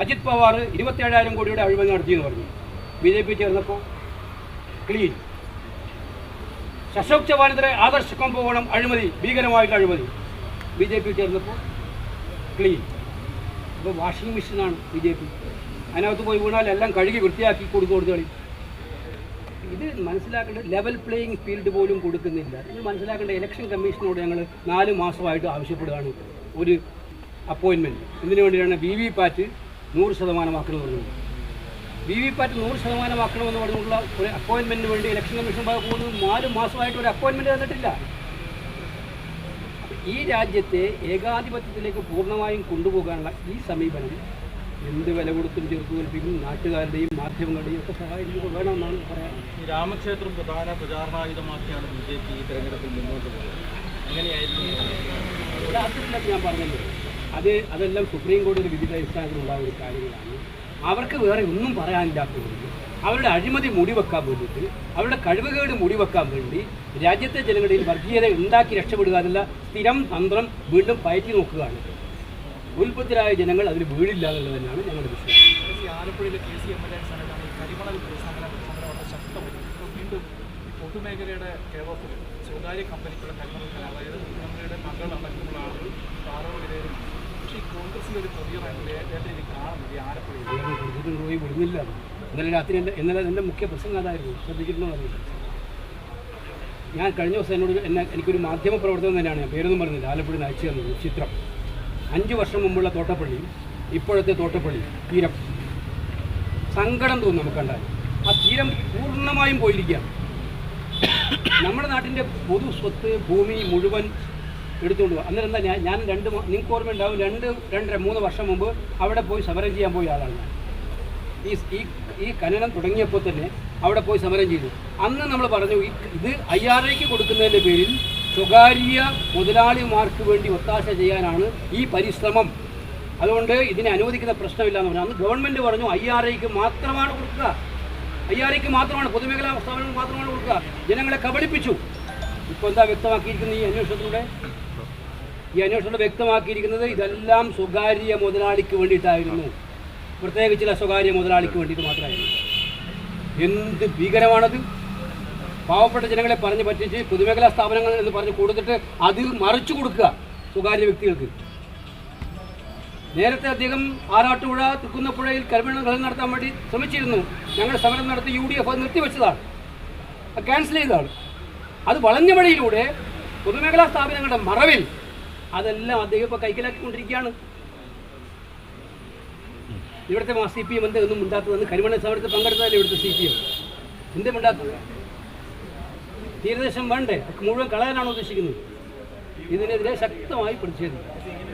അജിത് പവാർ ഇരുപത്തേഴായിരം കോടിയുടെ അഴിമതി നടത്തിയെന്ന് പറഞ്ഞു. ബി ജെ പി ചേർന്നപ്പോൾ ക്ലീൻ. ശശോക് ചവാനെതിരെ ആദർശ് കുംഭകോണം അഴിമതി ഭീകരമായിട്ടുള്ള അഴിമതി. ബി ജെ പി ചേർന്നപ്പോൾ ക്ലീൻ. ഇപ്പോൾ വാഷിംഗ് മെഷീനാണ് ബി ജെ പി. അതിനകത്ത് പോയി വീണാൽ എല്ലാം കഴുകി വൃത്തിയാക്കി കൊടുത്തു കൊടുത്തു ഇത് മനസ്സിലാക്കേണ്ട ലെവൽ പ്ലേയിങ് ഫീൽഡ് പോലും കൊടുക്കുന്നില്ല. ഇത് മനസ്സിലാക്കേണ്ട ഇലക്ഷൻ കമ്മീഷനോട് ഞങ്ങൾ നാല് മാസമായിട്ട് ആവശ്യപ്പെടുകയാണ്. ഒരു അപ്പോയിൻമെന്റ് ഇതിനു വേണ്ടിയാണ് വി വി പാറ്റ് നൂറ് ശതമാനമാക്കണമെന്ന് പറഞ്ഞുകൊണ്ട് വി വി പാറ്റ് നൂറ് ശതമാനമാക്കണമെന്ന് പറഞ്ഞുകൊണ്ടുള്ള ഒരു അപ്പോയിൻമെന്റിന് വേണ്ടി ഇലക്ഷൻ കമ്മീഷൻ ഭാഗം പോകുന്നത് നാല് മാസമായിട്ട് ഒരു അപ്പോയിൻമെന്റ് തന്നിട്ടില്ല. ഈ രാജ്യത്തെ ഏകാധിപത്യത്തിലേക്ക് പൂർണമായും കൊണ്ടുപോകാനുള്ള ഈ സമീപനം എന്ത് വില കൊടുത്തും ചെറുത്തു കൽപ്പിക്കും നാട്ടുകാരുടെയും മാധ്യമങ്ങളുടെയും ഒക്കെ സഹായം വേണമെന്നാണ് പറയാൻ. രാമക്ഷേത്രം പ്രധാന പ്രചാരണായുധമാക്കിയാണ് ബി ജെ പി ഈ തെരഞ്ഞെടുപ്പിൽ മുന്നോട്ട് പോകുന്നത് അങ്ങനെയായിരുന്നു ഒരു ഞാൻ പറഞ്ഞല്ലോ. അത് അതെല്ലാം സുപ്രീം കോടതിയുടെ വിവിധ അടിസ്ഥാനത്തിലുള്ള ഒരു കാര്യങ്ങളാണ്. അവർക്ക് വേറെ ഒന്നും പറയാനില്ലാത്തതുകൊണ്ട് അവരുടെ അഴിമതി മൂടിവെക്കാൻ വേണ്ടിയിട്ട് അവരുടെ കഴിവുകേട് മൂടിവെക്കാൻ വേണ്ടി രാജ്യത്തെ ജനങ്ങളിൽ വർഗീയത ഉണ്ടാക്കി രക്ഷപ്പെടുക എന്നുള്ള സ്ഥിരം തന്ത്രം വീണ്ടും പയറ്റി നോക്കുകയാണ്. ഉൽപ്പത്തിരായ ജനങ്ങൾ അതിൽ വീടില്ല എന്നുള്ളത് തന്നെയാണ് ഞങ്ങളുടെ വിഷയം ആലപ്പുഴയിലെ K C M L A സ്ഥാനത്താണ് കരിമണൽ സമരം വളരെ ശക്തമായി വീണ്ടും പൊതുമേഖലയുടെ കേരളത്തിൽ സ്വകാര്യ കമ്പനിക്കുള്ള കരിമണൽ കരാർ പോയി വിടുന്നില്ല. ഇന്നലെ രാത്രി എന്റെ ഇന്നലെ എന്റെ മുഖ്യ പ്രസംഗം അതായിരുന്നു. ശ്രദ്ധിച്ചിട്ടുണ്ടോ ഞാൻ കഴിഞ്ഞ ദിവസം എന്നോട് എന്നെ എനിക്കൊരു മാധ്യമ പ്രവർത്തനം തന്നെയാണ് ഞാൻ പേരൊന്നും പറഞ്ഞില്ല. ആലപ്പുഴ അയച്ചു തന്നത് ചിത്രം. അഞ്ച് വർഷം മുമ്പുള്ള തോട്ടപ്പള്ളി ഇപ്പോഴത്തെ തോട്ടപ്പള്ളി തീരം. സങ്കടം തോന്നും നമുക്ക് കണ്ടാൽ. ആ തീരം പൂർണമായും പോയിരിക്കുകയാണ്. നമ്മുടെ നാട്ടിന്റെ പൊതു സ്വത്ത് ഭൂമി മുഴുവൻ എടുത്തുകൊണ്ട് പോകും അന്നേരം എന്താ ഞാൻ ഞാൻ രണ്ട് നിങ്ങൾക്ക് ഓർമ്മ ഉണ്ടാവും രണ്ട് രണ്ടര മൂന്ന് വർഷം മുമ്പ് അവിടെ പോയി സമരം ചെയ്യാൻ പോയ ആളാണ് ഞാൻ. ഈ ഈ ഖനനം തുടങ്ങിയപ്പോൾ തന്നെ അവിടെ പോയി സമരം ചെയ്തു. അന്ന് നമ്മൾ പറഞ്ഞു ഇത് ഐ ആർ ഐക്ക് കൊടുക്കുന്നതിന്റെ പേരിൽ സ്വകാര്യ മുതലാളിമാർക്ക് വേണ്ടി ഒത്താശ ചെയ്യാനാണ് ഈ പരിശ്രമം. അതുകൊണ്ട് ഇതിനെ അനുവദിക്കുന്ന പ്രശ്നമില്ല എന്ന് പറഞ്ഞു. അന്ന് ഗവൺമെന്റ് പറഞ്ഞു ഐ ആർ ഐക്ക് മാത്രമാണ് കൊടുക്കുക. ഐ ആർ ഐക്ക് മാത്രമാണ് പൊതുമേഖലാ സ്ഥാപനങ്ങൾ മാത്രമാണ് കൊടുക്കുക. ജനങ്ങളെ കബളിപ്പിച്ചു. ഇപ്പോൾ എന്താ വ്യക്തമാക്കിയിരിക്കുന്നത് ഈ അന്വേഷണത്തിലൂടെ? ഈ അന്വേഷണം വ്യക്തമാക്കിയിരിക്കുന്നത് ഇതെല്ലാം സ്വകാര്യ മുതലാളിക്ക് വേണ്ടിയിട്ടായിരുന്നു. പ്രത്യേകിച്ച് ചില സ്വകാര്യ മുതലാളിക്ക് വേണ്ടിയിട്ട് മാത്രമായിരുന്നു. എന്ത് ഭീകരമാണത്? പാവപ്പെട്ട ജനങ്ങളെ പറഞ്ഞ് പറ്റിച്ച് പൊതുമേഖലാ സ്ഥാപനങ്ങൾ എന്ന് പറഞ്ഞ് കൊടുത്തിട്ട് അത് മറിച്ചു കൊടുക്കുക സ്വകാര്യ വ്യക്തികൾക്ക്. നേരത്തെ അദ്ദേഹം ആറാട്ടുപുഴ തൃക്കുന്നപ്പുഴയിൽ കരുമണ നടത്താൻ വേണ്ടി ശ്രമിച്ചിരുന്നു. ഞങ്ങൾ സമരം നടത്തി യു ഡി എഫ് അത് നിർത്തിവെച്ചതാണ്. ക്യാൻസൽ ചെയ്തതാണ്. അത് വളഞ്ഞ വഴിയിലൂടെ പൊതുമേഖലാ സ്ഥാപനങ്ങളുടെ മറവിൽ അതെല്ലാം അദ്ദേഹം ഇപ്പോൾ കൈക്കലാക്കിക്കൊണ്ടിരിക്കുകയാണ്. ഇവിടുത്തെ സി പി എം എന്താ ഒന്നും മിണ്ടാത്തതെന്ന് കരിമണ്ണ സമരത്തിൽ പങ്കെടുത്തതല്ലേ ഇവിടുത്തെ സി പി എം എന്ത് മിണ്ടാത്തത്? തീരദേശം വേണ്ടേ? മുഴുവൻ കളയാനാണ് ഉദ്ദേശിക്കുന്നത്? ഇതിനെതിരെ ശക്തമായി പ്രതിഷേധിക്കും.